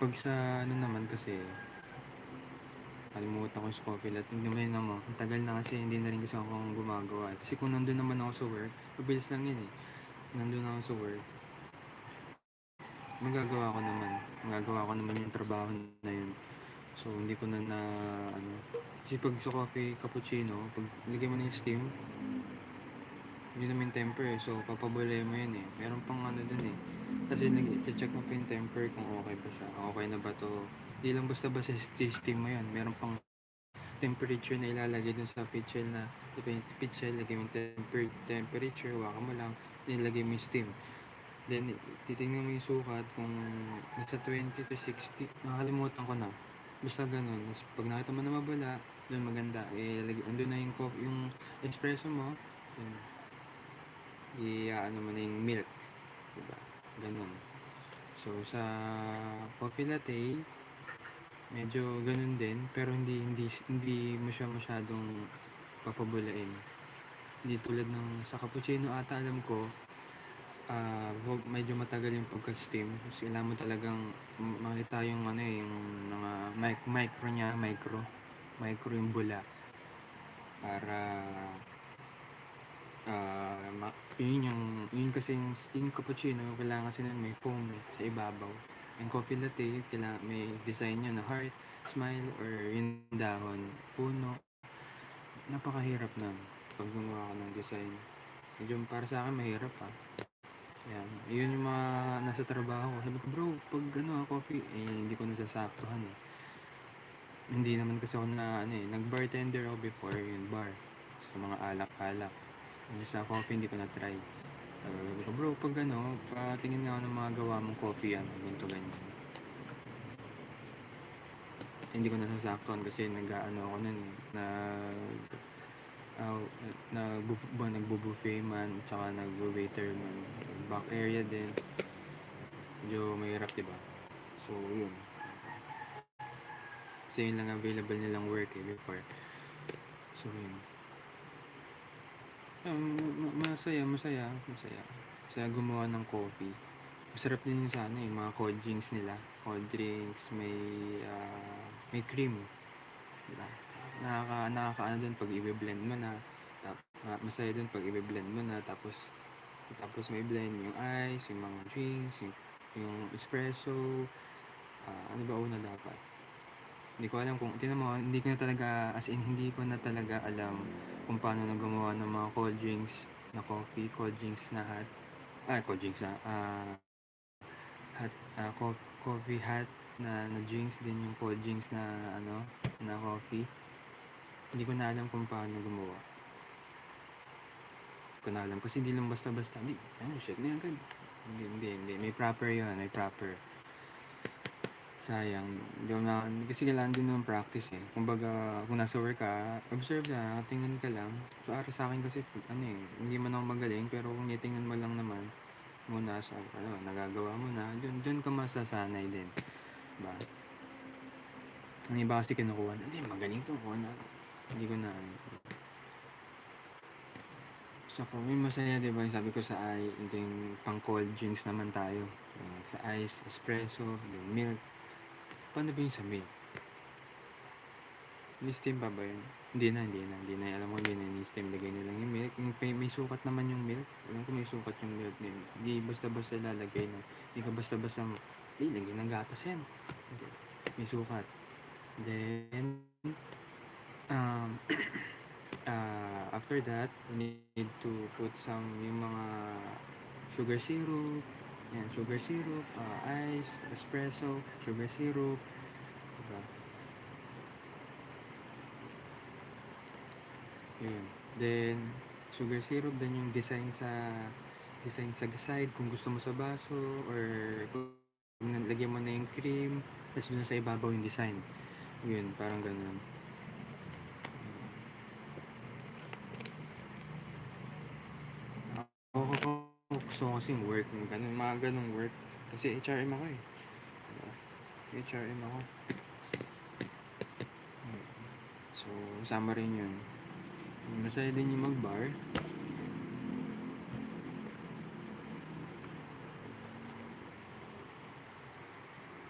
Pag sa ano naman kasi, kalimutan ko yung coffee latte. Hindi mo yun mo. Ang tagal na kasi hindi na rin kasi ako gumagawa. Kasi kung nandun naman ako sa work, mabilis lang yun eh. Nandun ako sa work, magagawa ko naman. Magagawa ko naman yung trabaho na yun. So, hindi ko na na, ano. Kasi pag sa coffee cappuccino, pag lagay mo na yung steam, hindi naman temper eh. So, papabulay mo yun eh. Meron pang ano dun eh. Kasi nag-check mo pa yung temper kung okay pa siya. Okay na ba to. Hindi lang basta-basta steam mo yun. Meron pang temperature na ilalagay dun sa pitchel na ito yung pitchel, lagay mo yung temper, temperature, waka mo lang, nilagay mo yung steam. Then, titingnan mo yung sukat kung nasa 20 to 60, nakalimutan ko na. Basta ganun. Pag nakita mo na mabala, doon maganda. Eh, lagi, andun na yung, coffee, yung espresso mo. Yun. I-ano mo na yung milk. Diba? Ganun. So, sa latte, medyo ganun din. Pero hindi, hindi, hindi mo masyadong papabulain. Hindi tulad ng sa cappuccino ata alam ko, wag medyo matagal yung pagka-steam. Kailangan mo talagang makita yung ano eh, yung mga mic- micro niya, micro. Micro yung bula. Para ma- yun yung yun kasi yung, yung cappuccino kailangan kasi may foam eh, sa ibabaw. Yung coffee latte kailangan may design yun na heart smile or yung dahon puno. Napakahirap na pag gumawa ka ng design. Medyo para sa akin mahirap ah. Yan yun yung mga nasa trabaho. Sabi ko bro pag ano ah, coffee eh hindi ko nasasaktuhan eh. Hindi naman kasi ako na ano eh nag bartender ako before yung bar. Sa mga alak-alak yung sa coffee hindi ko na try. Sabi ko, bro, pag ano, patingin nga ako ng mga gawa mong coffee, ano, ganito ganyan. Hindi ko nasasaktuhan kasi nag-ano ako nun, eh, na uh, na ba, nagbo-buffet man, tsaka nagbo-waiter man. Back area din. Medyo mahirap, diba? So, yun. Kasi yun lang available nilang work eh, before. So, yun. Um, ma- masaya, masaya, masaya. Masaya gumawa ng coffee. Masarap din yun sa ano, yung mga cold drinks nila. Cold drinks, may, ah, may cream. Diba? Nakaka, nakaka ano dun pag i-blend mo na. Tap, masaya dun pag i-blend mo na. Tapos, tapos may blend yung ice, yung mga drinks, yung, yung espresso. ah, ano ba una dapat? Hindi ko alam kung, tinan mo, hindi ko na talaga, as in, hindi ko na talaga alam kung paano na gumawa ng mga cold drinks na coffee, cold drinks na hot, ah, cold drinks na, ah, hot, ah, co- coffee hot na, na drinks din yung cold drinks na, ano, na coffee. Hindi ko na alam kung paano gumawa. Hindi ko na alam, kasi hindi lang basta-basta, hindi, ano, shit na agad. Hindi, hindi, hindi, may proper yun, may proper sayang hindi ko na kasi kailangan din ng practice eh kumbaga kung nasa work ka observe na tingnan ka lang so para sa akin kasi ano eh hindi man ako magaling pero kung itingnan mo lang naman muna sa ano nagagawa mo na dun, dun ka masasanay din ba ang iba kasi kinukuha na hindi magaling to kuha na hindi ko na ano. So, for me, masaya, di ba? Sabi ko sa ay, ito yung pang cold drinks naman tayo. Uh, sa ice, espresso, yung milk, Paano ba yung sa milk? Ni-steam pa ba yun? Hindi na, hindi na. Hindi na. Alam mo, hindi na ni-steam. Lagay na lang yung milk. May, may sukat naman yung milk. Alam ko may sukat yung milk na yun. Hindi basta-basta lalagay na. Hindi ka basta-basta, eh, lagay ng gatas yan. May sukat. Then, um, uh, after that, you need to put some yung mga sugar syrup, yan, sugar syrup, uh, ice, espresso, sugar syrup. Diba? Yun. Then, sugar syrup, then yung design sa design sa side kung gusto mo sa baso or kung nalagyan mo na yung cream tapos dun sa ibabaw yung design yun parang ganun ako ko gusto ko kasing work ganun mga ganung work. Kasi HRM ako eh. Diba? HRM ako. So sama rin yun. Masaya din yung mag bar